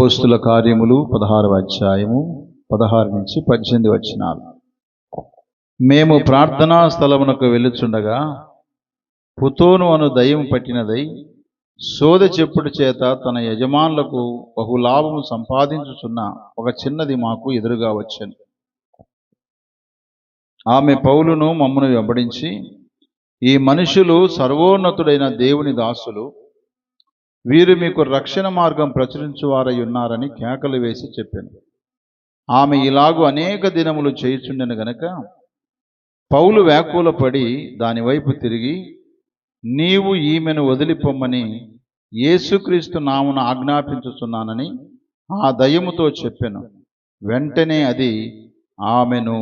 అపోస్తుల కార్యములు పదహారవ అధ్యాయము పదహారు నుంచి పద్దెనిమిది వచ్చినారు మేము ప్రార్థనా స్థలమునకు వెళ్ళుచుండగా పుతోను అను దయ్యం పట్టినదై సోద చెప్పుడు చేత తన యజమానులకు బహులాభము సంపాదించుచున్న ఒక చిన్నది మాకు ఎదురుగా వచ్చాను. ఆమె పౌలును మమ్మను వెంబడించి ఈ మనుషులు సర్వోన్నతుడైన దేవుని దాసులు వీరు మీకు రక్షణ మార్గం ప్రచురించువారై ఉన్నారని కేకలు వేసి చెప్పాను. ఆమె ఇలాగు అనేక దినములు చేయుచుండెను గనక పౌలు వ్యాకులపడి దానివైపు తిరిగి నీవు ఈమెను వదిలిపొమ్మని యేసుక్రీస్తు నామున ఆజ్ఞాపించుచున్నానని ఆ దయముతో చెప్పాను. వెంటనే అది ఆమెను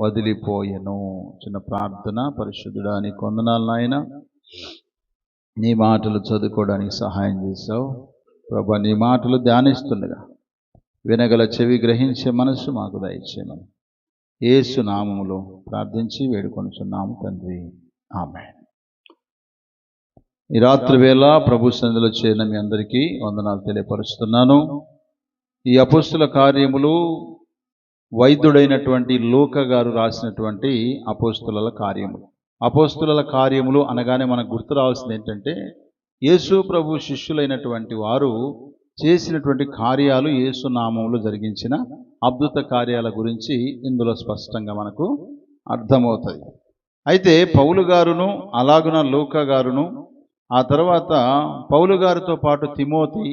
వదిలిపోయెను. చిన్న ప్రార్థన పరిశుద్ధుడా నీ కొందనాలు నాయన. నీ మాటలు చదువుకోవడానికి సహాయం చేశావు. ప్రభా నీ మాటలు ధ్యానిస్తుండగా వినగల చెవి గ్రహించే మనసు మాకు దయచేయమని. ఏసు నామములో ప్రార్థించి వేడుకొనుచున్నాము తండ్రి. ఆమె ఈ రాత్రి వేళ ప్రభు సంధిలో చేరిన మీ అందరికీ వందనాలు తెలియపరుస్తున్నాను. ఈ అపుస్తుల కార్యములు వైద్యుడైనటువంటి లోక గారు రాసినటువంటి అపోస్తుల కార్యములు. అపోస్తుల కార్యములు అనగానే మనకు గుర్తు రావాల్సింది ఏంటంటే యేసు ప్రభు శిష్యులైనటువంటి వారు చేసినటువంటి కార్యాలు యేసు నామములు జరిగించిన అద్భుత కార్యాల గురించి ఇందులో స్పష్టంగా మనకు అర్థమవుతుంది. అయితే పౌలు గారును అలాగున లూకా గారును ఆ తర్వాత పౌలు గారితో పాటు తిమోతి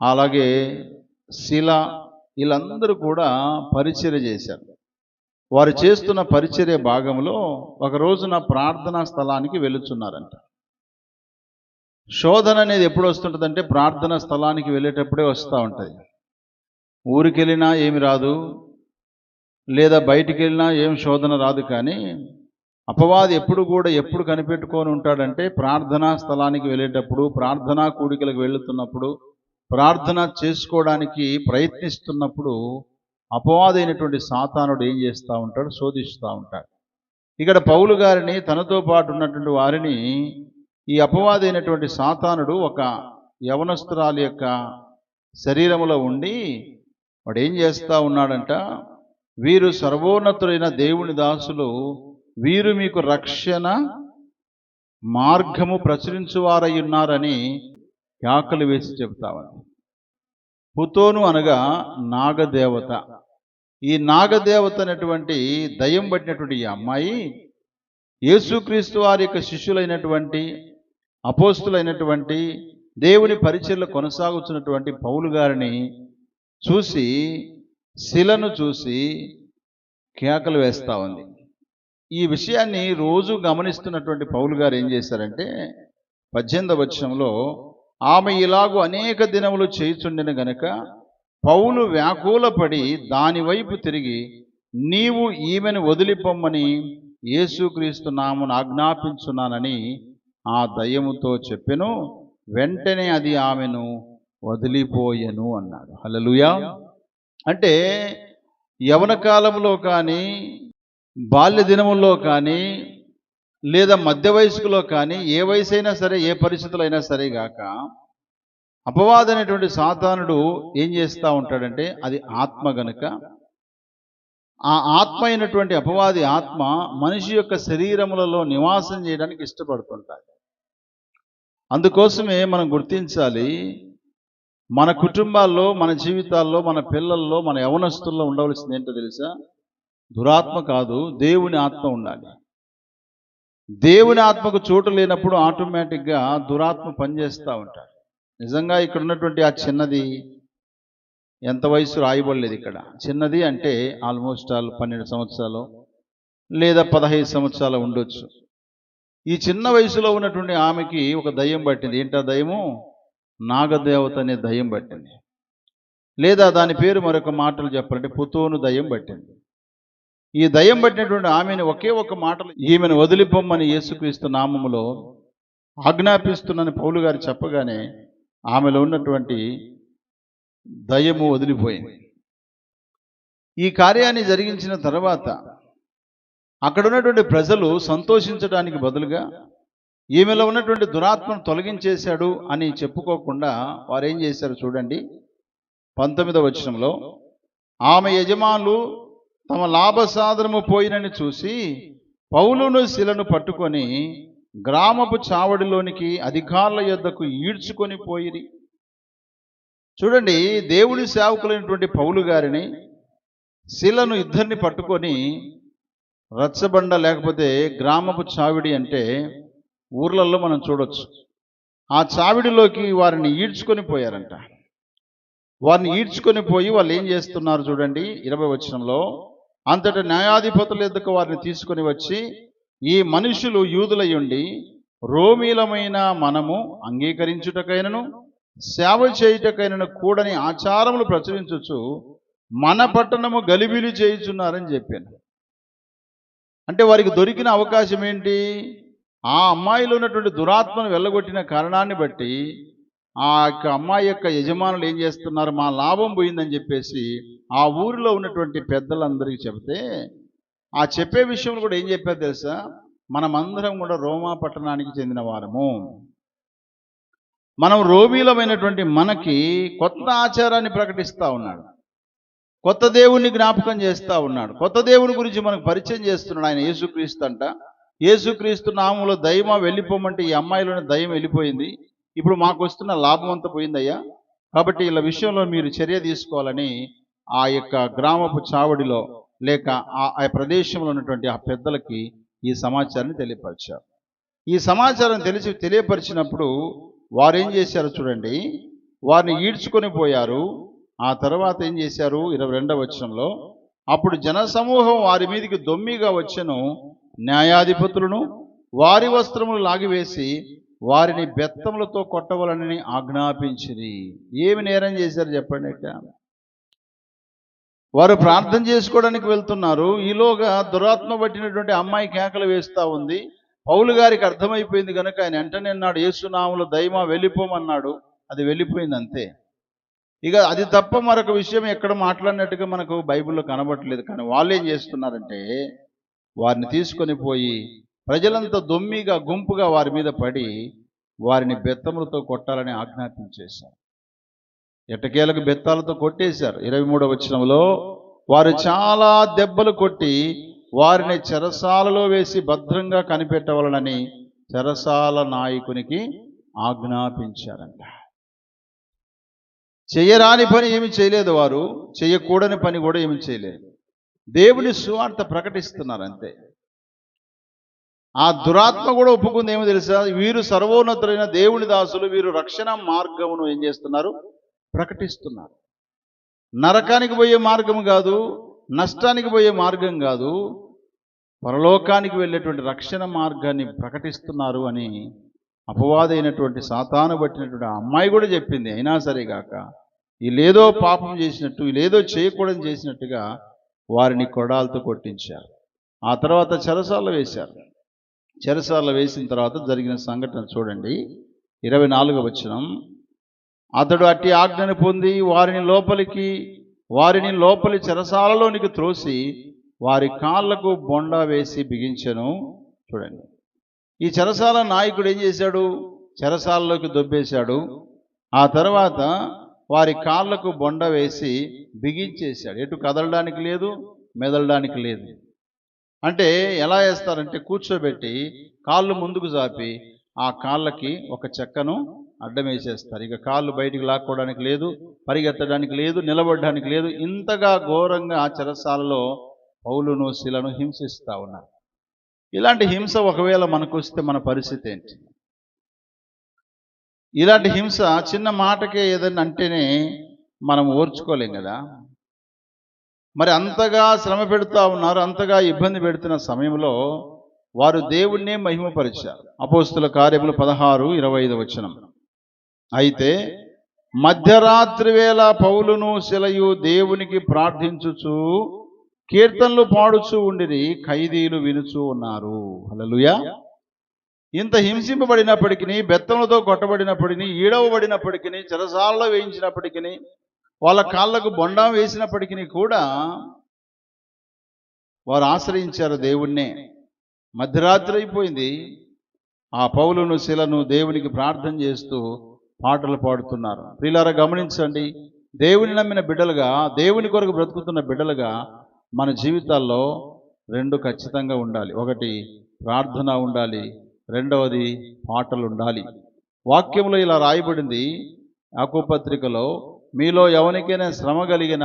అలాగే శిల వీళ్ళందరూ కూడా పరిచయం చేశారు. వారు చేస్తున్న పరిచర్య భాగంలో ఒక రోజున ప్రార్థనా స్థలానికి వెళుచున్నారంట శోధన అనేది ఎప్పుడు వస్తుంటుందంటే ప్రార్థనా స్థలానికి వెళ్ళేటప్పుడే వస్తూ ఉంటుంది. ఊరికి వెళ్ళినా ఏమి రాదు లేదా బయటికి వెళ్ళినా ఏం శోధన రాదు కానీ అపవాది ఎప్పుడు కూడా ఎప్పుడు కనిపెట్టుకొని ఉంటాడంటే ప్రార్థనా స్థలానికి వెళ్ళేటప్పుడు ప్రార్థనా కూడికలకు వెళుతున్నప్పుడు ప్రార్థన చేసుకోవడానికి ప్రయత్నిస్తున్నప్పుడు అపవాదైనటువంటి సాతానుడు ఏం చేస్తూ ఉంటాడు? శోధిస్తూ ఉంటాడు. ఇక్కడ పౌలు గారిని తనతో పాటు ఉన్నటువంటి వారిని ఈ అపవాదైనటువంటి సాతానుడు ఒక యవనస్తురాలి యొక్క శరీరములో ఉండి వాడు ఏం చేస్తూ ఉన్నాడంట? వీరు సర్వోన్నతుడైన దేవుని దాసులు వీరు మీకు రక్షణ మార్గము ప్రచురించువారై ఉన్నారని యాకలు వేసి చెప్తామని పుతోను అనగా నాగదేవత. ఈ నాగదేవత అనేటువంటి దయ్యం పట్టినటువంటి ఈ అమ్మాయి యేసుక్రీస్తు వారి యొక్క శిష్యులైనటువంటి అపోస్తులైనటువంటి దేవుని పరిచయలు కొనసాగుతున్నటువంటి పౌలు గారిని చూసి శిలను చూసి కేకలు వేస్తూ ఉంది. ఈ విషయాన్ని రోజు గమనిస్తున్నటువంటి పౌలు గారు ఏం చేశారంటే పద్దెనిమిదవ వచ్చంలో ఆమె ఇలాగూ అనేక దినములు చేయుచుండిన గనక పౌలు వ్యాకులపడి దాని వైపు తిరిగి నీవు ఈమెను వదిలిపొమ్మని యేసుక్రీస్తు నామును ఆజ్ఞాపించున్నానని ఆ దయ్యముతో చెప్పెను. వెంటనే అది ఆమెను వదిలిపోయెను అన్నాడు. హలలుయా అంటే యవన కాలంలో కానీ బాల్య దినముల్లో కానీ లేదా మధ్య వయసులో కానీ ఏ వయసు అయినా సరే ఏ పరిస్థితులైనా సరే గాక అపవాద అనేటువంటి సాతానుడు ఏం చేస్తూ ఉంటాడంటే అది ఆత్మ గనుక ఆ ఆత్మ అయినటువంటి అపవాది ఆత్మ మనిషి యొక్క శరీరములలో నివాసం చేయడానికి ఇష్టపడుతుంటాయి అందుకోసమే మనం గుర్తించాలి మన కుటుంబాల్లో మన జీవితాల్లో మన పిల్లల్లో మన యవనస్తుల్లో ఉండవలసింది ఏంటో తెలుసా? దురాత్మ కాదు దేవుని ఆత్మ ఉండాలి. దేవుని ఆత్మకు చోటు లేనప్పుడు ఆటోమేటిక్గా దురాత్మ పనిచేస్తూ ఉంటాడు. నిజంగా ఇక్కడ ఉన్నటువంటి ఆ చిన్నది ఎంత వయసు రాయబడలేదు ఇక్కడ. చిన్నది అంటే ఆల్మోస్ట్ ఆల్ పన్నెండు సంవత్సరాలు లేదా పదహైదు సంవత్సరాలు ఉండొచ్చు. ఈ చిన్న వయసులో ఉన్నటువంటి ఆమెకి ఒక దయ్యం పట్టింది. ఏంటా దయ్యము? నాగదేవత అనే దయ్యం పట్టింది. లేదా దాని పేరు మరొక మాటలు చెప్పాలంటే పుతోను దయ్యం పట్టింది. ఈ దయ్యం పట్టినటువంటి ఆమెను ఒకే ఒక మాటలు ఈమెను వదిలిపోమ్మని యేసుక్రీస్తు నామములో ఆజ్ఞాపిస్తున్నానని పౌలు గారు చెప్పగానే ఆమెలో ఉన్నటువంటి దయము వదిలిపోయింది. ఈ కార్యాన్ని జరిగించిన తర్వాత అక్కడ ఉన్నటువంటి ప్రజలు సంతోషించడానికి బదులుగా ఈమెలో ఉన్నటువంటి దురాత్మను తొలగించేశాడు అని చెప్పుకోకుండా వారు ఏం చేశారు చూడండి. పంతొమ్మిదవ వచనంలో ఆమె యజమానులు తమ లాభసాధనము పోయినని చూసి పౌలును శిలను పట్టుకొని గ్రామపు చావడిలోనికి అధికారుల యొద్దకు ఈడ్చుకొని పోయిరి. చూడండి దేవుని సేవకులైనటువంటి పౌలు గారిని శిలను ఇద్దరిని పట్టుకొని రచ్చబండ లేకపోతే గ్రామపు చావిడి అంటే ఊర్లలో మనం చూడొచ్చు. ఆ చావిడిలోకి వారిని ఈడ్చుకొని పోయారంట. వారిని ఈడ్చుకొని పోయి వాళ్ళు ఏం చేస్తున్నారు చూడండి ఇరవై వచనంలో. అంతటి న్యాయాధిపతుల ఎద్దుకు వారిని తీసుకొని వచ్చి ఈ మనుషులు యూదులయుండి రోమీలమైన మనము అంగీకరించుటకైనను సేవ చేయుటకైనను కూడని ఆచారములు ప్రచురించచ్చు మన పట్టణము గలిబిలి చేయుచున్నారని చెప్పాను. అంటే వారికి దొరికిన అవకాశం ఏంటి ఆ అమ్మాయిలో ఉన్నటువంటి దురాత్మను వెళ్ళగొట్టిన కారణాన్ని బట్టి ఆ యొక్క అమ్మాయి యొక్క యజమానులు ఏం చేస్తున్నారు? మా లాభం పోయిందని చెప్పేసి ఆ ఊరిలో ఉన్నటువంటి పెద్దలందరికీ చెబితే ఆ చెప్పే విషయంలో కూడా ఏం చెప్పారు తెలుసా? మనమందరం కూడా రోమా పట్టణానికి చెందిన వారము. మనం రోమీలమైనటువంటి మనకి కొత్త ఆచారాన్ని ప్రకటిస్తూ ఉన్నాడు. కొత్త దేవుణ్ణి జ్ఞాపకం చేస్తూ ఉన్నాడు. కొత్త దేవుని గురించి మనకు పరిచయం చేస్తున్నాడు ఆయన యేసుక్రీస్తు అంట. యేసుక్రీస్తు నామంలో దయమా వెళ్ళిపోమంటే ఈ అమ్మాయిలోని దయం వెళ్ళిపోయింది. ఇప్పుడు మాకు వస్తున్న లాభం అంతా పోయిందయ్యా. కాబట్టి ఇలా విషయంలో మీరు చర్య తీసుకోవాలని ఆ యొక్క గ్రామపు చావడిలో లేక ఆ ఆ ప్రదేశంలో ఉన్నటువంటి ఆ పెద్దలకి ఈ సమాచారాన్ని తెలియపరిచారు. ఈ సమాచారం తెలిసి తెలియపరిచినప్పుడు వారు ఏం చేశారు చూడండి. వారిని ఈడ్చుకొని పోయారు. ఆ తర్వాత ఏం చేశారు? ఇరవై రెండవ వచనంలో అప్పుడు జనసమూహం వారి మీదకి దొమ్మిగా వచ్చను న్యాయాధిపతులను వారి వస్త్రములు లాగివేసి వారిని బెత్తములతో కొట్టవలనని ఆజ్ఞాపించింది ఏమి నేరం చేశారు చెప్పండి అక్క వారు ప్రార్థన చేసుకోవడానికి వెళ్తున్నారు. ఈలోగా దురాత్మ పట్టినటువంటి అమ్మాయి కేకలు వేస్తా ఉంది. పౌలు గారికి అర్థమైపోయింది కనుక ఆయన వెంటనే అన్నాడు ఏసునాములు దైమ వెళ్ళిపోమన్నాడు. అది వెళ్ళిపోయింది అంతే. ఇక అది తప్ప మరొక విషయం ఎక్కడ మాట్లాడినట్టుగా మనకు బైబిల్లో కనబడట్లేదు కానీ వాళ్ళు ఏం చేస్తున్నారంటే వారిని తీసుకొని పోయి ప్రజలంతా దొమ్మిగా గుంపుగా వారి మీద పడి వారిని బెత్తములతో కొట్టాలని ఆజ్ఞాపించేశారు. ఎట్టకేలకు బెత్తాలతో కొట్టేశారు. ఇరవై మూడవ వచనంలో వారు చాలా దెబ్బలు కొట్టి వారిని చెరసాలలో వేసి భద్రంగా కనిపెట్టవలనని చెరసాల నాయకునికి ఆజ్ఞాపించారంట. చేయరాని పని ఏమి చేయలేదు వారు. చేయకూడని పని కూడా ఏమి చేయలేదు. దేవుని సువార్త ప్రకటిస్తున్నారు అంతే. ఆ దురాత్మ కూడా ఒప్పుకుంది ఏమో తెలుసా? వీరు సర్వోన్నతులైన దేవుని దాసులు వీరు రక్షణ మార్గమును ఏం చేస్తున్నారు? ప్రకటిస్తున్నారు. నరకానికి పోయే మార్గం కాదు నష్టానికి పోయే మార్గం కాదు పరలోకానికి వెళ్ళేటువంటి రక్షణ మార్గాన్ని ప్రకటిస్తున్నారు అని అపవాదైనటువంటి సాతాను పట్టినటువంటి ఆ అమ్మాయి కూడా చెప్పింది. అయినా సరేగాక వీళ్ళేదో పాపం చేసినట్టు వీళ్ళేదో చేయకూడదు చేసినట్టుగా వారిని కొడాలతో కొట్టించారు. ఆ తర్వాత చెరసాల వేశారు. చెరసాల వేసిన తర్వాత జరిగిన సంఘటన చూడండి. ఇరవై నాలుగవ వచనం. అతడు అట్టి ఆజ్ఞను పొంది వారిని లోపలికి వారిని లోపలి చెరసాలలోనికి త్రోసి వారి కాళ్ళకు బొండ వేసి బిగించను. చూడండి. ఈ చెరసాల నాయకుడు ఏం చేశాడు? చెరసాలలోకి దొబ్బేశాడు. ఆ తర్వాత వారి కాళ్ళకు బొండ వేసి బిగించేశాడు. ఎటు కదలడానికి లేదు మెదలడానికి లేదు. అంటే ఎలా వేస్తారంటే కూర్చోబెట్టి కాళ్ళు ముందుకు చాపి ఆ కాళ్ళకి ఒక చెక్కను అడ్డం వేసేస్తారు ఇక కాళ్ళు బయటికి లాక్కోవడానికి లేదు పరిగెత్తడానికి లేదు నిలబడడానికి లేదు. ఇంతగా ఘోరంగా ఆ చెరసాలలో పౌలును శిలను హింసిస్తూ ఉన్నారు. ఇలాంటి హింస ఒకవేళ మనకు వస్తే మన పరిస్థితి ఏంటి? ఇలాంటి హింస చిన్న మాటకే ఏదైనా అంటేనే మనం ఓర్చుకోలేం కదా? మరి అంతగా శ్రమ పెడుతూ ఉన్నారు అంతగా ఇబ్బంది పెడుతున్న సమయంలో వారు దేవుణ్ణే మహిమపరిచారు. అపోస్తుల కార్యములు పదహారు ఇరవై ఐదు వచనం. అయితే మధ్యరాత్రి వేళ పౌలును శిలయు దేవునికి ప్రార్థించుచు కీర్తనలు పాడుచూ ఉండిరి ఖైదీలు వినుచూ ఉన్నారు. హల్లెలూయా. ఇంత హింసింపబడినప్పటికీ బెత్తములతో కొట్టబడినప్పటికీ ఈడవబడినప్పటికీ చెరసాలలో వేయించినప్పటికీ వాళ్ళ కాళ్ళకు బొండం వేసినప్పటికీ కూడా వారు ఆశ్రయించారు దేవుణ్ణే. మధ్యరాత్రి అయిపోయింది. ఆ పౌలును శిలను దేవునికి ప్రార్థన చేస్తూ పాటలు పాడుతున్నారు. ప్రియులారా గమనించండి. దేవుని నమ్మిన బిడ్డలుగా దేవుని కొరకు బ్రతుకుతున్న బిడ్డలుగా మన జీవితాల్లో రెండు ఖచ్చితంగా ఉండాలి. ఒకటి ప్రార్థన ఉండాలి. రెండవది పాటలు ఉండాలి. వాక్యంలో ఇలా రాయబడింది. ఆకుపత్రికలో మీలో ఎవరికైనా శ్రమ కలిగిన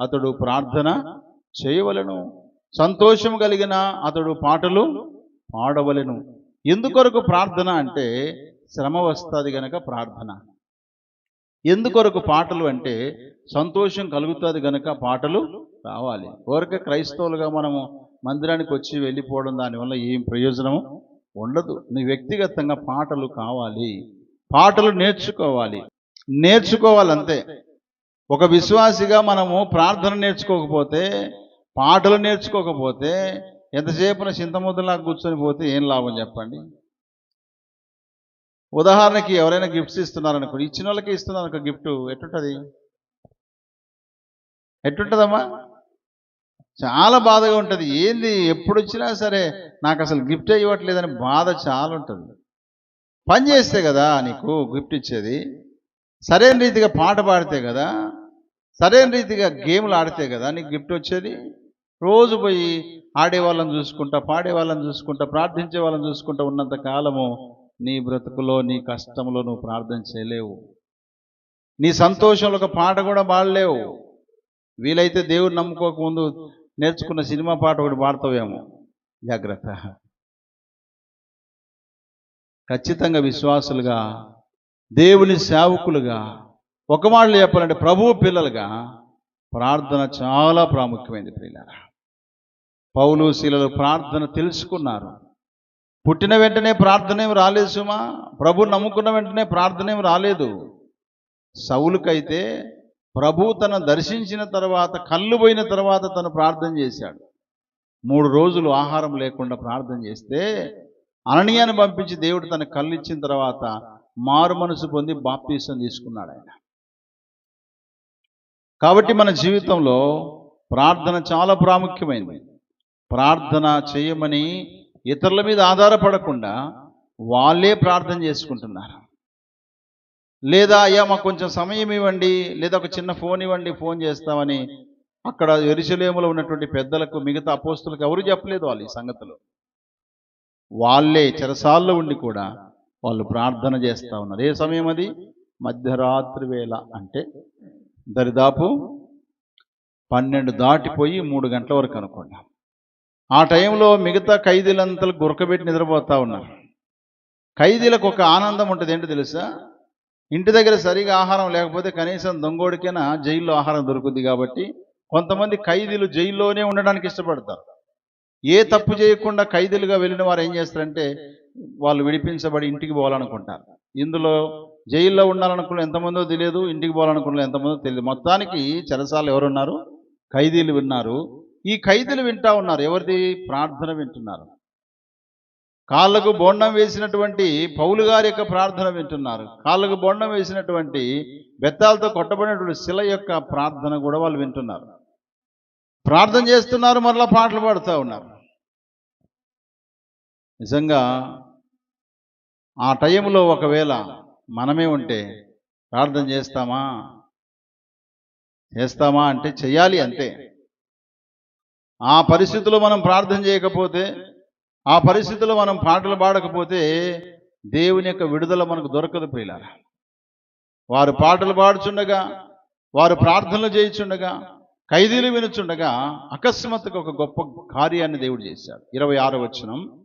అతడు ప్రార్థన చేయవలెను. సంతోషం కలిగిన అతడు పాటలు పాడవలెను. ఎందుకొరకు ప్రార్థన అంటే శ్రమ వస్తుంది గనక ప్రార్థన. ఎందుకొరకు పాటలు అంటే సంతోషం కలుగుతుంది గనక పాటలు రావాలి. ఊరికే క్రైస్తవులుగా మనము మందిరానికి వచ్చి వెళ్ళిపోవడం దానివల్ల ఏం ప్రయోజనము? ఉండదు. నీ వ్యక్తిగతంగా పాటలు కావాలి. పాటలు నేర్చుకోవాలి. నేర్చుకోవాలంతే. ఒక విశ్వాసిగా మనము ప్రార్థన నేర్చుకోకపోతే పాటలు నేర్చుకోకపోతే ఎంతసేపున చింతముద్దలా కూర్చొని పోతే ఏం లాభం చెప్పండి? ఉదాహరణకి ఎవరైనా గిఫ్ట్స్ ఇస్తున్నారనుకో ఇచ్చిన వాళ్ళకి ఇస్తున్నారు గిఫ్ట్ ఎట్టుంటది ఎట్టుంటుందమ్మా చాలా బాధగా ఉంటుంది. ఏంది? ఎప్పుడు వచ్చినా సరే నాకు అసలు గిఫ్ట్ ఇవ్వట్లేదని బాధ చాలా ఉంటుంది పని చేస్తే కదా నీకు గిఫ్ట్ ఇచ్చేది. సరైన రీతిగా పాట పాడితే కదా సరైన రీతిగా గేమ్లు ఆడితే కదా నీకు గిఫ్ట్ వచ్చేది. రోజు పోయి ఆడే వాళ్ళని చూసుకుంటా పాడే వాళ్ళని చూసుకుంటా ప్రార్థించే వాళ్ళని చూసుకుంటా ఉన్నంత కాలము నీ బ్రతుకులో నీ కష్టంలో నువ్వు ప్రార్థన చేయలేవు. నీ సంతోషంలో ఒక పాట కూడా పాడలేవు. వీలైతే దేవుడు నమ్ముకోకముందు నేర్చుకున్న సినిమా పాట ఒకటి పాడతావేమో. జాగ్రత్త. ఖచ్చితంగా విశ్వాసులుగా దేవుని సేవకులుగా ఒక మాటలు చెప్పాలంటే ప్రభువు పిల్లలుగా ప్రార్థన చాలా ప్రాముఖ్యమైంది పిల్లల పౌలు శీలలు ప్రార్థన తెలుసుకున్నారు. పుట్టిన వెంటనే ప్రార్థన ఏమి రాలేదు సుమా. ప్రభు నమ్ముకున్న వెంటనే ప్రార్థన ఏమి రాలేదు. సౌలుకైతే ప్రభు తను దర్శించిన తర్వాత కళ్ళు పోయిన తర్వాత తను ప్రార్థన చేశాడు. మూడు రోజులు ఆహారం లేకుండా ప్రార్థన చేస్తే అననీయాన్ని పంపించి దేవుడు తన కళ్ళు ఇచ్చిన తర్వాత మారు మనసు పొంది బాప్తీసం తీసుకున్నాడు ఆయన. కాబట్టి మన జీవితంలో ప్రార్థన చాలా ప్రాముఖ్యమైనది. ప్రార్థన చేయమని ఇతరుల మీద ఆధారపడకుండా వాళ్ళే ప్రార్థన చేసుకుంటున్నారు. లేదా అయ్యా మాకు కొంచెం సమయం ఇవ్వండి లేదా ఒక చిన్న ఫోన్ ఇవ్వండి ఫోన్ చేస్తామని అక్కడ ఎరుసలేములో ఉన్నటువంటి పెద్దలకు మిగతా అపోస్తులకు ఎవరు చెప్పలేదు వాళ్ళు ఈ సంగతులు. వాళ్ళే చెరసాల్లో ఉండి కూడా వాళ్ళు ప్రార్థన చేస్తూ ఉన్నారు. ఏ సమయం అది? మధ్యరాత్రి వేళ అంటే దరిదాపు పన్నెండు దాటిపోయి మూడు గంటల వరకు అనుకోండి. ఆ టైంలో మిగతా ఖైదీలంతా గురకబెట్టి నిద్రపోతూ ఉన్నారు. ఖైదీలకు ఒక ఆనందం ఉంటుంది ఏంటో తెలుసా? ఇంటి దగ్గర సరిగా ఆహారం లేకపోతే కనీసం దొంగోడికైనా జైల్లో ఆహారం దొరుకుద్ది కాబట్టి కొంతమంది ఖైదీలు జైల్లోనే ఉండడానికి ఇష్టపడతారు. ఏ తప్పు చేయకుండా ఖైదీలుగా వెళ్ళిన వారు ఏం చేస్తారంటే వాళ్ళు విడిపించబడి ఇంటికి పోవాలనుకుంటారు. ఇందులో జైల్లో ఉండాలనుకున్న ఎంతమందో తెలియదు ఇంటికి పోవాలనుకున్న ఎంతమందో తెలియదు. మొత్తానికి చెరసాలు ఎవరున్నారు? ఖైదీలు విన్నారు. ఈ ఖైదీలు వింటా ఉన్నారు. ఎవరిది? ప్రార్థన వింటున్నారు. కాళ్ళకు బోండం వేసినటువంటి పౌలు గారి యొక్క ప్రార్థన వింటున్నారు. కాళ్ళకు బోండం వేసినటువంటి బెత్తాలతో కొట్టబడినటువంటి శిల యొక్క ప్రార్థన కూడా వాళ్ళు వింటున్నారు. ప్రార్థన చేస్తున్నారు మరలా పాటలు పాడుతూ ఉన్నారు. నిజంగా ఆ టైంలో ఒకవేళ మనమే ఉంటే ప్రార్థన చేస్తామా? చేస్తామా అంటే చేయాలి అంతే. ఆ పరిస్థితిలో మనం ప్రార్థన చేయకపోతే ఆ పరిస్థితిలో మనం పాటలు పాడకపోతే దేవుని యొక్క విడుదల మనకు దొరకదు ప్రియులారా. వారు పాటలు పాడుచుండగా వారు ప్రార్థనలు చేయుచుండగా ఖైదీలు వినుచుండగా అకస్మాత్తుగా ఒక గొప్ప కార్యాన్ని దేవుడు చేశాడు. ఇరవై ఆరు వచనం.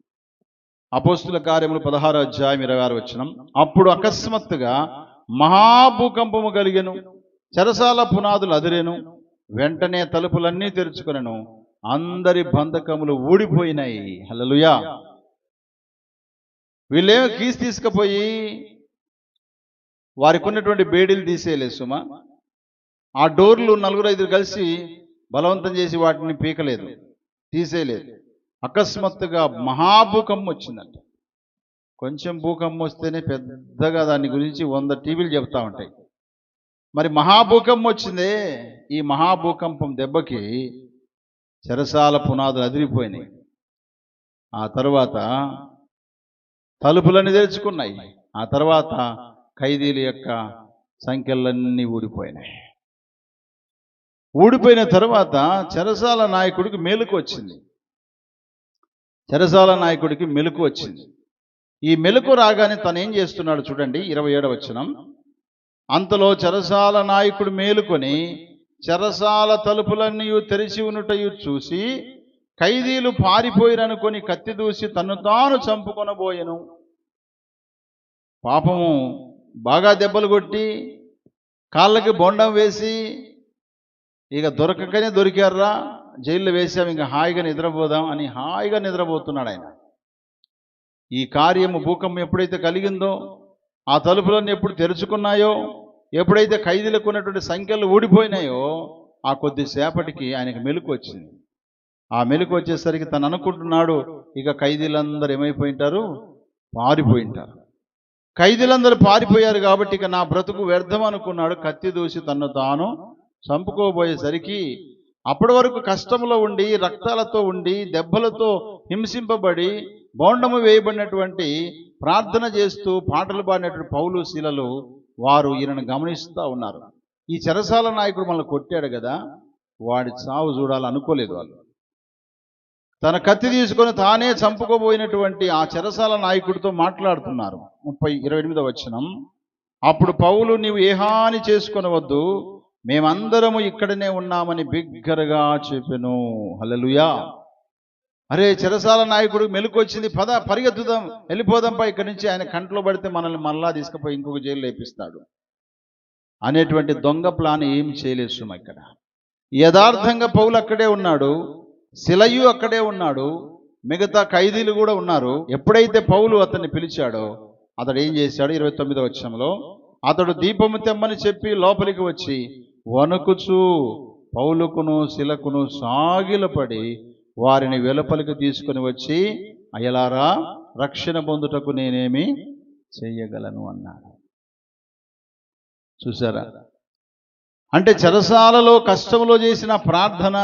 అపోస్తుల కార్యములు పదహారు అధ్యాయం ఇరవై ఆరు వచనం. అప్పుడు అకస్మాత్తుగా మహాభూకంపము కలిగెను చెరసాల పునాదులు అదిరెను వెంటనే తలుపులన్నీ తెరుచుకొనెను అందరి బంధకములు ఊడిపోయినాయి. హలలుయా వీళ్ళేమో కీస్ తీసుకుపోయి వారికి ఉన్నటువంటి బేడీలు తీసేయలేదు సుమా. ఆ డోర్లు నలుగురు ఐదుగురు కలిసి బలవంతం చేసి వాటిని పీకలేదు తీసేయలేదు. అకస్మాత్తుగా మహాభూకంపం వచ్చిందంట. కొంచెం భూకంపం వస్తేనే పెద్దగా దాని గురించి వంద టీవీలు చెప్తా ఉంటాయి. మరి మహాభూకంపం వచ్చిందే ఈ మహాభూకంపం దెబ్బకి చెరసాల పునాదులు అదిరిపోయినాయి. ఆ తర్వాత తలుపులన్నీ తెరుచుకున్నాయి. ఆ తర్వాత ఖైదీల యొక్క సంఖ్యలన్నీ ఊడిపోయినాయి. ఊడిపోయిన తర్వాత చెరసాల నాయకుడికి మెలకు వచ్చింది. చెరసాల నాయకుడికి మెలకు వచ్చింది. ఈ మెలకు రాగానే తను ఏం చేస్తున్నాడు చూడండి ఇరవై ఏడవచనం అంతలో చెరసాల నాయకుడు మేలుకొని చెరసాల తలుపులన్నీ తెరిచి ఉన్నటయు చూసి ఖైదీలు పారిపోయిరనుకొని కత్తి దూసి తను తాను చంపుకొనబోయెను పాపము బాగా దెబ్బలు కొట్టి కాళ్ళకి బొండం వేసి ఇక దొరకకనే దొరికారా జైల్లో వేసాం ఇంకా హాయిగా నిద్రపోదాం అని హాయిగా నిద్రపోతున్నాడు ఆయన. ఈ కార్యము భూకంపం ఎప్పుడైతే కలిగిందో ఆ తలుపులన్నీ ఎప్పుడు తెరుచుకున్నాయో ఎప్పుడైతే ఖైదీలకు ఉన్నటువంటి సంఖ్యలు ఊడిపోయినాయో ఆ కొద్దిసేపటికి ఆయనకు మెలకు వచ్చింది. ఆ మెలకు వచ్చేసరికి తను అనుకుంటున్నాడు ఇక ఖైదీలందరూ ఏమైపోయింటారు పారిపోయింటారు ఖైదీలందరూ పారిపోయారు కాబట్టి ఇక నా బ్రతుకు వ్యర్థం అనుకున్నాడు కత్తి దూసి తను తాను చంపుకోబోయేసరికి అప్పటి వరకు కష్టంలో ఉండి రక్తాలతో ఉండి దెబ్బలతో హింసింపబడి బోండము వేయబడినటువంటి ప్రార్థన చేస్తూ పాటలు పాడినటువంటి పౌలు శీలలు వారు ఈయనను గమనిస్తూ ఉన్నారు. ఈ చెరసాల నాయకుడు మనల్ని కొట్టాడు కదా వాడి చావు చూడాలనుకోలేదు వాళ్ళు. తన కత్తి తీసుకొని తానే చంపుకోబోయినటువంటి ఆ చెరసాల నాయకుడితో మాట్లాడుతున్నారు. ముప్పై ఇరవై ఎనిమిదో వచనం. అప్పుడు పౌలు నీవు ఏ హాని చేసుకొనవద్దు మేమందరము ఇక్కడనే ఉన్నామని బిగ్గరగా చెప్పెను. హలలుయా అరే చెరసాల నాయకుడు మెలకు వచ్చింది పద పరిగెత్తుదాం వెళ్ళిపోదాంపా ఇక్కడి నుంచి. ఆయన కంట్లో పడితే మనల్ని మళ్ళా తీసుకుపోయి ఇంకొక జైలు లేపిస్తాడు. అనేటువంటి దొంగ ప్లాన్ ఏం చేయలేసు ఇక్కడ. యథార్థంగా పౌలు అక్కడే ఉన్నాడు శిలయు అక్కడే ఉన్నాడు మిగతా ఖైదీలు కూడా ఉన్నారు. ఎప్పుడైతే పౌలు అతన్ని పిలిచాడో అతడు ఏం చేశాడు? ఇరవై తొమ్మిదో వచ్చంలో అతడు దీపము తెమ్మని చెప్పి లోపలికి వచ్చి వణుకుచు పౌలుకును శిలకును సాగిలపడి వారిని వెలుపలికి తీసుకుని వచ్చి అయలారా రక్షణ పొందుటకు నేనేమి చేయగలను అన్నాడు. చూసారా అంటే చెరసాలలో కష్టంలో చేసిన ప్రార్థన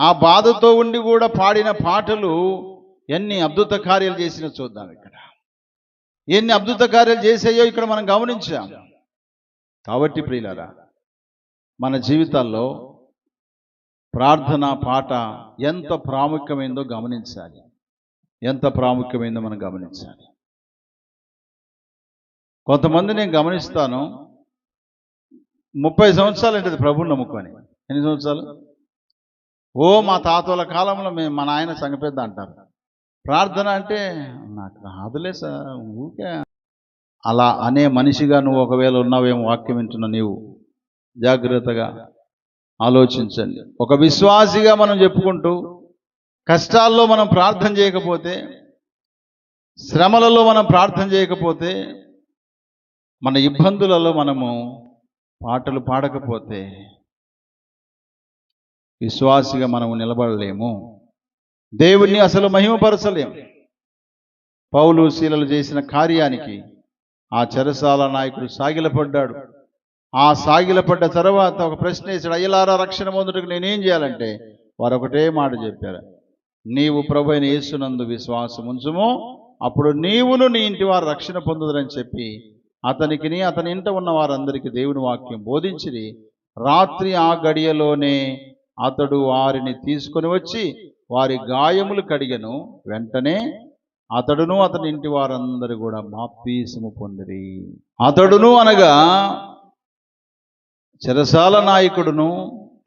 ఆ బాధతో ఉండి కూడా పాడిన పాటలు ఎన్ని అద్భుత కార్యాలు చేసిన చూద్దాం ఇక్కడ. ఎన్ని అద్భుత కార్యాలు చేసాయో ఇక్కడ మనం గమనించాం. కాబట్టి ప్రియులారా మన జీవితాల్లో ప్రార్థన పాట ఎంత ప్రాముఖ్యమైందో గమనించాలి. ఎంత ప్రాముఖ్యమైందో మనం గమనించాలి. కొంతమంది నేను గమనిస్తాను ముప్పై సంవత్సరాలు ఏంటది ప్రభుని నమ్ముకొని? ఎన్ని సంవత్సరాలు? ఓ మా తాతల కాలంలో మేము మా నాయన సంగపెద్ద అంటారు. ప్రార్థన అంటే నాకు రాదులే సార్ ఊరికే. అలా అనే మనిషిగా నువ్వు ఒకవేళ ఉన్నావేమో వాక్యం వింటున్న నీవు జాగ్రత్తగా. ఆలోచించండి. ఒక విశ్వాసిగా మనం చెప్పుకుంటూ కష్టాల్లో మనం ప్రార్థన చేయకపోతే శ్రమలలో మనం ప్రార్థన చేయకపోతే మన ఇబ్బందులలో మనము పాటలు పాడకపోతే విశ్వాసిగా మనము నిలబడలేము. దేవుణ్ణి అసలు మహిమపరచలేము. పౌలు శీలలు చేసిన కార్యానికి ఆ చెరసాల నాయకుడు సాగిలపడ్డాడు. ఆ సాగిలపడ్డ తర్వాత ఒక ప్రశ్న వేసాడు అయ్యలారా రక్షణ పొందుటకు నేనేం చేయాలంటే? వారు ఒకటే మాట చెప్పారు నీవు ప్రభు అయిన యేసునందు విశ్వాసం ఉంచుము అప్పుడు నీవును నీ ఇంటి వారు రక్షణ పొందుదరని చెప్పి అతనికిని అతని ఇంట ఉన్న వారందరికీ దేవుని వాక్యం బోధించిరి. రాత్రి ఆ గడియలోనే అతడు వారిని తీసుకొని వచ్చి వారి గాయములు కడిగను వెంటనే అతడును అతని ఇంటి వారందరూ కూడా బాప్తీసము పొందిరి. అతడును అనగా చెరసాల నాయకుడును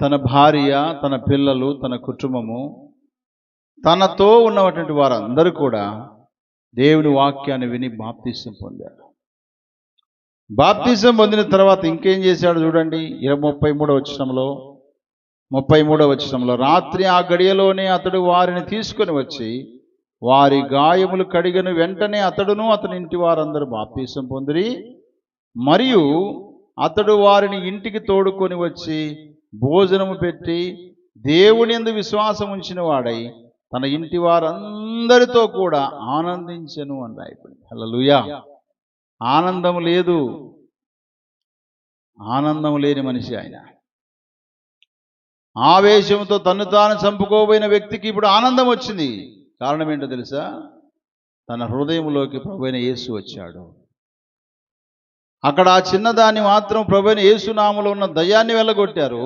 తన భార్య తన పిల్లలు తన కుటుంబము తనతో ఉన్నటువంటి వారందరూ కూడా దేవుని వాక్యాన్ని విని బాప్తీసం పొందారు. బాప్తీసం పొందిన తర్వాత ఇంకేం చేశాడు చూడండి ఇరవై ముప్పై మూడో వచ్చినంలో ముప్పై మూడో వచ్చినంలో రాత్రి ఆ గడియలోనే అతడు వారిని తీసుకొని వచ్చి వారి గాయములు కడిగను వెంటనే అతడును అతని ఇంటి వారందరూ బాప్తీసం పొందిరి. మరియు అతడు వారిని ఇంటికి తోడుకొని వచ్చి భోజనము పెట్టి దేవుని ఎందు విశ్వాసం ఉంచిన వాడై తన ఇంటి వారందరితో కూడా ఆనందించెను అని రాయబడింది. హలలుయా ఆనందం లేదు. ఆనందం లేని మనిషి ఆయన. ఆవేశంతో తను తాను చంపుకోబోయిన వ్యక్తికి ఇప్పుడు ఆనందం వచ్చింది. కారణం ఏంటో తెలుసా? తన హృదయంలోకి ప్రభువైన యేసు వచ్చాడు. అక్కడ ఆ చిన్నదాన్ని మాత్రం ప్రభుని ఏసునామంలో ఉన్న దయ్యాన్ని వెళ్ళగొట్టారు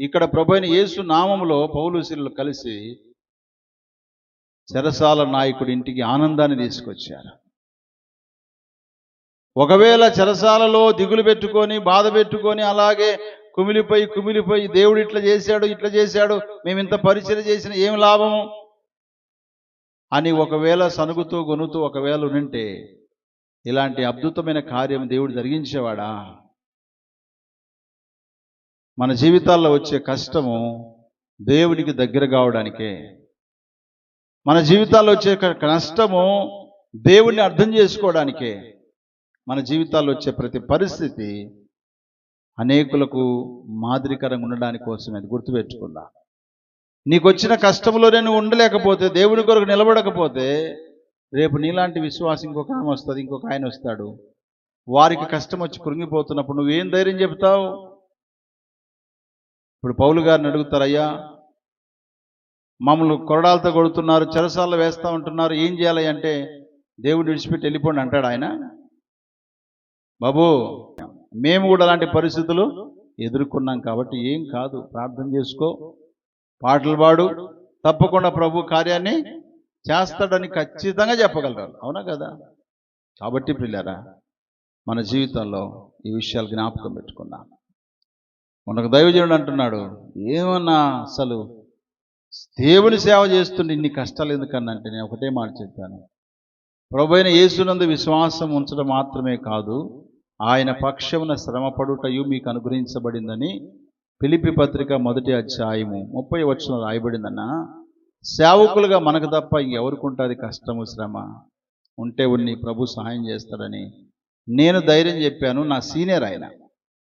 ఇక్కడ ప్రభుని యేసు నామములో పౌలుశీలు కలిసి చెరసాల నాయకుడి ఇంటికి ఆనందాన్ని తీసుకొచ్చారు. ఒకవేళ చెరసాలలో దిగులు పెట్టుకొని బాధ పెట్టుకొని అలాగే కుమిలిపోయి కుమిలిపోయి దేవుడు ఇట్లా చేశాడు ఇట్లా చేశాడు మేము ఇంత పరిచయం చేసిన ఏం లాభము? అని ఒకవేళ సనుగుతూ గొనుతూ ఒకవేళ ఉంటే ఇలాంటి అద్భుతమైన కార్యం దేవుడు జరిగించేవాడా? మన జీవితాల్లో వచ్చే కష్టము దేవునికి దగ్గర కావడానికే. మన జీవితాల్లో వచ్చే నష్టము దేవుణ్ణి అర్థం చేసుకోవడానికే. మన జీవితాల్లో వచ్చే ప్రతి పరిస్థితి అనేకులకు మాదిరికరంగా ఉండడానికి కోసమే అది గుర్తుపెట్టుకుందా నీకు వచ్చిన కష్టంలోనే నువ్వు ఉండలేకపోతే దేవుని కొరకు నిలబడకపోతే రేపు నీలాంటి విశ్వాసం ఇంకొక ఆమె వస్తుంది ఇంకొక ఆయన వస్తాడు. వారికి కష్టం వచ్చి కృంగిపోతున్నప్పుడు నువ్వేం ధైర్యం చెప్తావు ఇప్పుడు పౌలు గారిని అడుగుతారయ్యా మమ్మల్ని కొరడాలతో కొడుతున్నారు చెరసాల్లో వేస్తా ఉంటున్నారు ఏం చేయాలి అంటే దేవుడు విడిచిపెట్టి వెళ్ళిపోండి అంటాడు ఆయన. బాబు మేము కూడా అలాంటి పరిస్థితులు ఎదుర్కొన్నాం కాబట్టి ఏం కాదు ప్రార్థన చేసుకో. పాటలు పాడు తప్పకుండా ప్రభు కార్యాన్ని చేస్తాడని ఖచ్చితంగా చెప్పగలరు అవునా కదా? కాబట్టి పిల్లరా మన జీవితంలో ఈ విషయాలు జ్ఞాపకం పెట్టుకుందాం. మనకు దైవజనుడు అంటున్నాడు ఏమన్నా అసలు దేవుని సేవ చేస్తుంటే ఇన్ని కష్టాలు ఎందుకన్నంటే నేను ఒకటే మాట చెప్పాను. ప్రభు అయిన యేసునందు విశ్వాసం ఉంచడం మాత్రమే కాదు ఆయన పక్షమున శ్రమపడుటయు మీకు అనుగ్రహించబడిందని పిలిపి పత్రిక మొదటి అధ్యాయము ముప్పై వచ్చిన రాయబడిందన్నా సేవకులుగా మనకు తప్ప ఇంకెవరికి ఉంటుంది కష్టము శ్రమ. ఉంటే ఉన్ని ప్రభు సహాయం చేస్తాడని నేను ధైర్యం చెప్పాను. నా సీనియర్ ఆయన.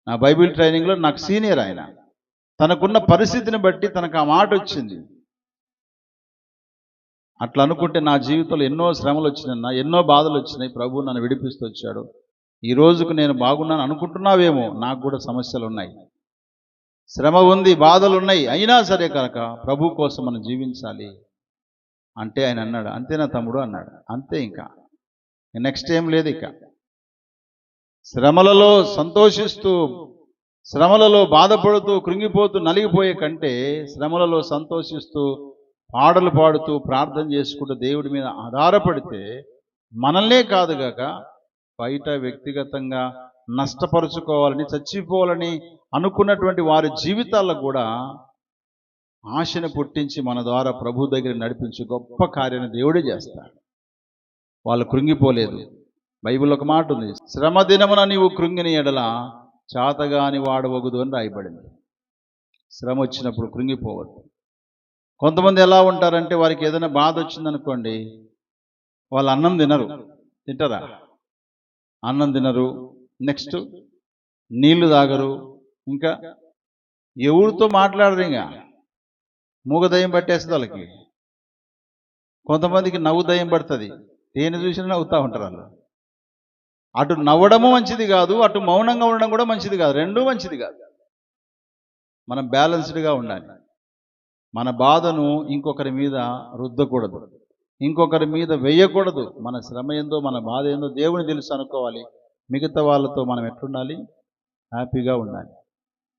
నా బైబిల్ ట్రైనింగ్లో నాకు సీనియర్ ఆయన. తనకున్న పరిస్థితిని బట్టి తనకు ఆ మాట వచ్చింది. అట్లా అనుకుంటే నా జీవితంలో ఎన్నో శ్రమలు వచ్చినాయి ఎన్నో బాధలు వచ్చినాయి. ప్రభు నన్ను విడిపిస్తూ వచ్చాడు. ఈ రోజుకు నేను బాగున్నాను అనుకుంటున్నావేమో నాకు కూడా సమస్యలు ఉన్నాయి. శ్రమ ఉంది బాధలు ఉన్నాయి అయినా సరే కనుక ప్రభు కోసం మనం జీవించాలి అంటే ఆయన అన్నాడు. అంతేనా తమ్ముడు? అన్నాడు. అంతే ఇంకా. నెక్స్ట్ ఏం లేదు ఇక. శ్రమలలో సంతోషిస్తూ శ్రమలలో బాధపడుతూ కృంగిపోతూ నలిగిపోయే కంటే శ్రమలలో సంతోషిస్తూ పాటలు పాడుతూ ప్రార్థన చేసుకుంటూ దేవుడి మీద ఆధారపడితే మనల్నే కాదుగాక బయట వ్యక్తిగతంగా నష్టపరుచుకోవాలని చచ్చిపోవాలని అనుకున్నటువంటి వారి జీవితాల్లో కూడా ఆశను పుట్టించి మన ద్వారా ప్రభు దగ్గర నడిపించి గొప్ప కార్యాన్ని దేవుడే చేస్తాడు. వాళ్ళు కృంగిపోలేదు. బైబిల్ ఒక మాట ఉంది శ్రమ దినమున నీవు కృంగిని ఎడల చాతగాని వాడవగదు అని రాయబడింది. శ్రమ వచ్చినప్పుడు కృంగిపోవద్దు. కొంతమంది ఎలా ఉంటారంటే వారికి ఏదైనా బాధ వచ్చిందనుకోండి వాళ్ళు అన్నం తినరు. తింటారా? అన్నం తినరు నెక్స్ట్ నీళ్ళు తాగరు. ఇంకా ఎవరితో మాట్లాడరు ఇంకా? మూగదయం పట్టేస్తుంది వాళ్ళకి. కొంతమందికి నవ్వు దయం పడుతుంది. దేని చూసినా నవ్వుతూ ఉంటారు వాళ్ళు. అటు నవ్వడము మంచిది కాదు అటు మౌనంగా ఉండడం కూడా మంచిది కాదు. రెండూ మంచిది కాదు. మనం బ్యాలెన్స్డ్గా ఉండాలి. మన బాధను ఇంకొకరి మీద రుద్దకూడదు. ఇంకొకరి మీద వేయకూడదు. మన శ్రమ ఏందో మన బాధ ఏందో దేవుని తెలుసు అనుకోవాలి. మిగతా వాళ్ళతో మనం ఎట్లుండాలి? హ్యాపీగా ఉండాలి.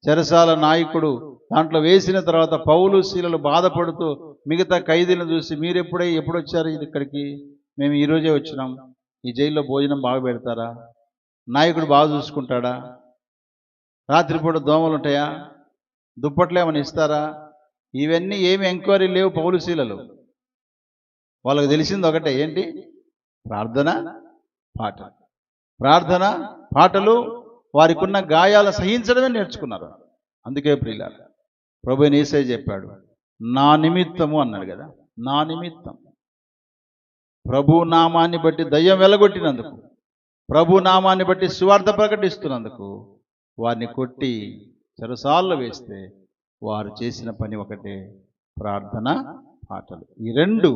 చెరసాల నాయకుడు దాంట్లో వేసిన తర్వాత పౌలు శీలలు బాధపడుతూ మిగతా ఖైదీలను చూసి మీరెప్పుడై ఎప్పుడొచ్చారు ఇక్కడికి? మేము ఈరోజే వచ్చినాం. ఈ జైల్లో భోజనం బాగా పెడతారా? నాయకుడు బాగా చూసుకుంటాడా? రాత్రిపూట దోమలు ఉంటాయా? దుప్పట్లు ఏమైనా ఇస్తారా? ఇవన్నీ ఏమి ఎంక్వైరీ లేవు పౌలుశీలలు వాళ్ళకి తెలిసింది ఒకటే ఏంటి? ప్రార్థన పాట. ప్రార్థన పాటలు వారికి ఉన్న గాయాలు సహించడమే నేర్చుకున్నారు. అందుకే ప్రియుల ప్రభు నేసే చెప్పాడు నా నిమిత్తము అన్నాడు కదా. నా నిమిత్తం. ప్రభు నామాన్ని బట్టి దయ్యం వెలగొట్టినందుకు ప్రభు నామాన్ని బట్టి సువార్త ప్రకటిస్తున్నందుకు వారిని కొట్టి చెరసాల్లో వేస్తే వారు చేసిన పని ఒకటే ప్రార్థన పాటలు. ఈ రెండు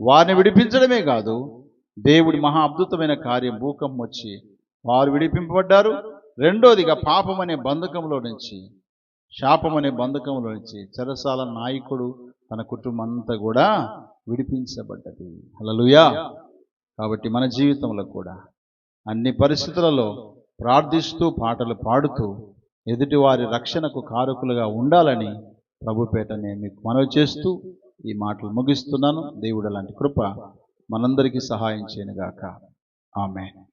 వారిని విడిపించడమే కాదు దేవుడి మహా అద్భుతమైన కార్యం భూకంపం వచ్చి వారు విడిపింపబడ్డారు. రెండోదిగా పాపం అనే బంధకంలో నుంచి శాపం అనే బంధకంలో నుంచి చెరసాల నాయకుడు తన కుటుంబం అంతా కూడా విడిపించబడ్డది. హలలుయా కాబట్టి మన జీవితంలో కూడా అన్ని పరిస్థితులలో ప్రార్థిస్తూ పాటలు పాడుతూ ఎదుటి వారి రక్షణకు కారకులుగా ఉండాలని ప్రభుపేట నేను మీకు మనవి చేస్తూ ఈ మాటలు ముగిస్తున్నాను. దేవుడు అలాంటి కృప మనందరికీ సహాయం చేయనుగాక. ఆమె